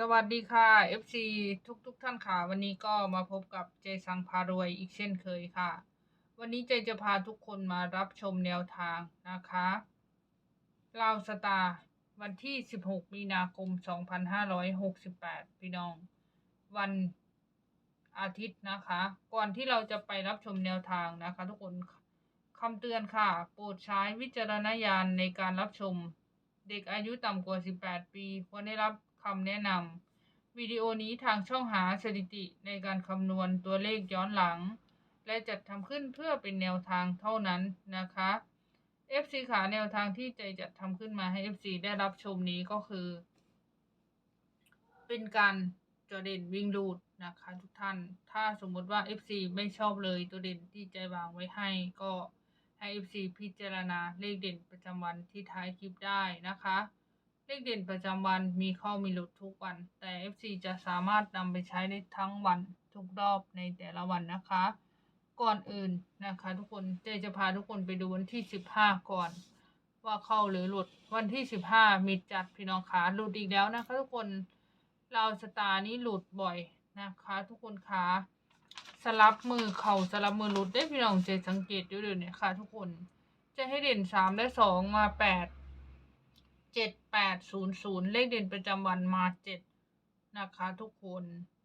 สวัสดีค่ะ FC ทุกทุกๆท่านค่ะ วันนี้ก็มาพบกับเจสังพารวยอีกเช่นเคยค่ะ วันนี้เจจะพาทุกคนมารับชมแนวทางนะคะลาวสตาร์วันที่ 16 มีนาคม 2568 พี่น้อง วันอาทิตย์นะคะ ก่อนที่เราจะไปรับชมแนวทางนะคะ ทุกคนคำเตือนค่ะ โปรดใช้วิจารณญาณในการรับชม เด็กอายุต่ำกว่า 18 ปี ควรได้รับ คำแนะนำวิดีโอนี้ทางช่องหาสถิติในการคำนวณตัวเลขย้อนหลัง และจัดทำขึ้นเพื่อเป็นแนวทางเท่านั้นนะคะ FC ขาแนวทางที่ใจจัดทำขึ้นมาให้ FC ได้รับชมนี้ก็คือ เป็นการจอเด่นวิ่งรูดนะคะทุกท่าน ถ้าสมมติว่า FC ไม่ชอบเลยตัวเด่นที่ใจวางไว้ให้ก็ให้ FC พิจารณาเลขเด่นประจำวันที่ท้ายคลิปได้นะคะ เลขเด่นประจำวันมีเข้ามีหลุดทุกวัน แต่ FC จะสามารถนำไปใช้ได้ทั้งวันทุกรอบในแต่ละวันนะคะ ก่อนอื่นนะคะ ทุกคนเจจะพาทุกคนไปดูวันที่ 15 ก่อน ว่าเข้าหรือหลุดวันที่ 15 มีจัดพี่น้องขาหลุดอีกแล้วนะคะ ทุกคนเราวสตาร์นี้หลุดบ่อยนะคะ ทุกคนขาสลับมือเข่าสลับมือหลุดได้พี่น้องเจสังเกตดูเดี๋ยวนี้ค่ะ ทุกคนจะให้เด่นสามและสองมาแปด เจ็ดแปดศูนย์ศูนย์เลขเด่นประจำวันมาเจ็ดนะคะทุกคน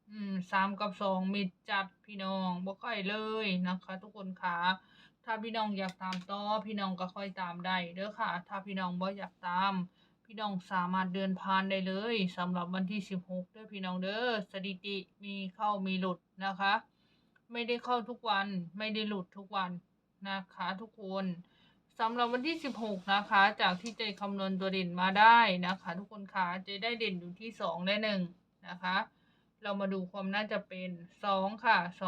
อืมสามกับสองมิดจัดพี่น้องบ่ค่อยเลยนะคะ ทุกคนค่ะ ถ้าพี่น้องอยากตามต่อพี่น้องก็ค่อยตามได้เด้อค่ะ ถ้าพี่น้องบ่อยากตาม พี่น้องสามารถเดินผ่านได้เลยสำหรับวันที่สิบหกเด้อพี่น้องเด้อสถิติมีเข้ามีหลุดนะคะ ไม่ได้เข้าทุกวัน ไม่ได้หลุดทุกวันนะคะ ทุกคน สำหรับวันที่ 16 นะคะ จากที่เจคำนวณตัวเด่นมาได้นะคะ ทุกคนคะเจได้เด่นอยู่ที่ 2 และ 1 นะคะ เรามาดูความน่าจะเป็น 2 ค่ะ 2882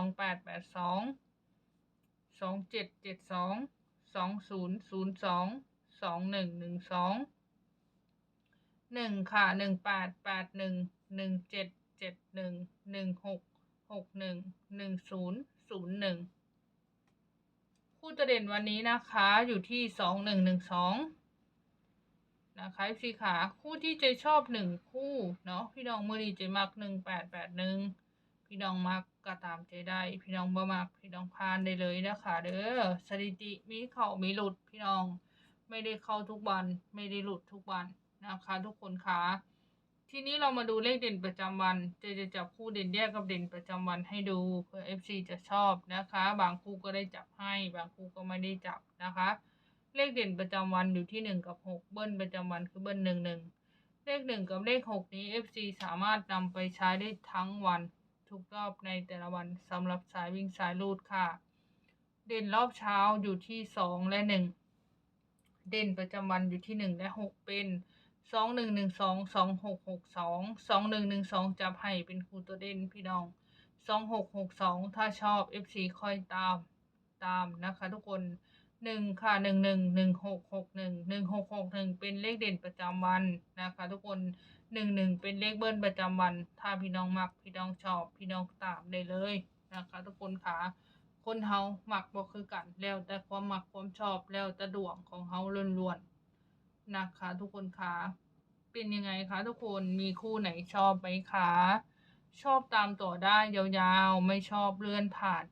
2772 2002 2112 1 ค่ะ 1881 1771 1661 1001 คู่ตัวเด่นวันนี้นะคะอยู่ที่สองหนึ่งหนึ่งสองนะคะพี่ขาคู่ที่เจชอบหนึ่งคู่เนาะพี่น้องมือดีเจมักหนึ่งแปดแปดหนึ่งพี่น้องมักก็ตามเจได้ พี่น้องบ่มัก พี่น้องพานได้เลยนะคะเด้อสถิติมีเข้ามีหลุดพี่น้องไม่ได้เข้าทุกวันไม่ได้หลุดทุกวันนะคะ ทุกคนคะ ทีนี้เรามาดูเลขเด่นประจำวันเจจะจับคู่เด่นแยกกับเด่นประจำวันให้ดูเพื่อ FC จะชอบนะคะ บางคู่ก็ได้จับให้ บางคู่ก็ไม่ได้จับนะคะ เลขเด่นประจำวันอยู่ที่หนึ่งกับหกเบิ้ลประจำวันคือเบิ้ลหนึ่งหนึ่งเลขหนึ่งกับเลขหกนี้ FC สามารถนำไปใช้ได้ทั้งวันทุกรอบในแต่ละวันสำหรับสายวิ่งสายลูดค่ะ เด่นรอบเช้าอยู่ที่สองและหนึ่งเด่นประจำวันอยู่ที่หนึ่งและหกเป็น สองหนึ่งหนึ่งสองสองหกหกสองสองหนึ่งหนึ่งสองจับให้เป็นครูตัวเด่นพี่น้องสองหกหกสองถ้าชอบ FC ค่อยตามตามนะคะทุกคนหนึ่งค่ะหนึ่งหนึ่งหนึ่งหกหกหนึ่งหนึ่งหกหกหนึ่งเป็นเลขเด่นประจำวันนะคะ ทุกคนหนึ่งหนึ่งเป็นเลขเบิ้ลประจำวัน ถ้าพี่น้องมักพี่น้องชอบพี่น้องตามได้เลยนะคะ ทุกคนค่ะคนเฮาหมักบ่คือกันแล้วแต่ความหมักความชอบแล้วแต่ดวงของเฮาล้วนๆ นะคะทุกคนคะเป็นยังไงคะทุกคนมีคู่ไหนชอบไหมคะชอบตามต่อได้ยาวๆ ไม่ชอบเลื่อนผ่าน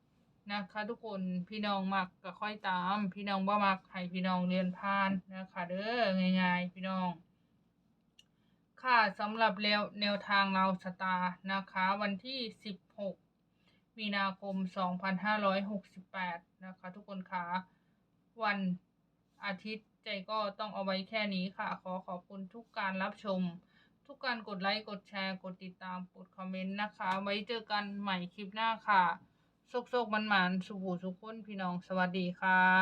นะคะ ทุกคนพี่น้องมักก็ค่อยตาม พี่น้องบ่มักให้พี่น้องเลื่อนผ่านนะคะเด้อง่ายๆพี่น้อง ค่ะสำหรับแนวแนวทางเราสตาร์นะคะ วันที่ 16 มีนาคม 2568 นะคะ ทุกคนคะวันอาทิตย์ ใจก็ต้องเอาไว้แค่นี้ค่ะ ขอขอบคุณทุกการรับชม ทุกการกดไลค์กดแชร์ กดติดตามกดคอมเมนต์นะคะ ไว้เจอกันใหม่คลิปหน้าค่ะโชคๆมันๆสุขูสุขคนพี่น้องสวัสดีค่ะ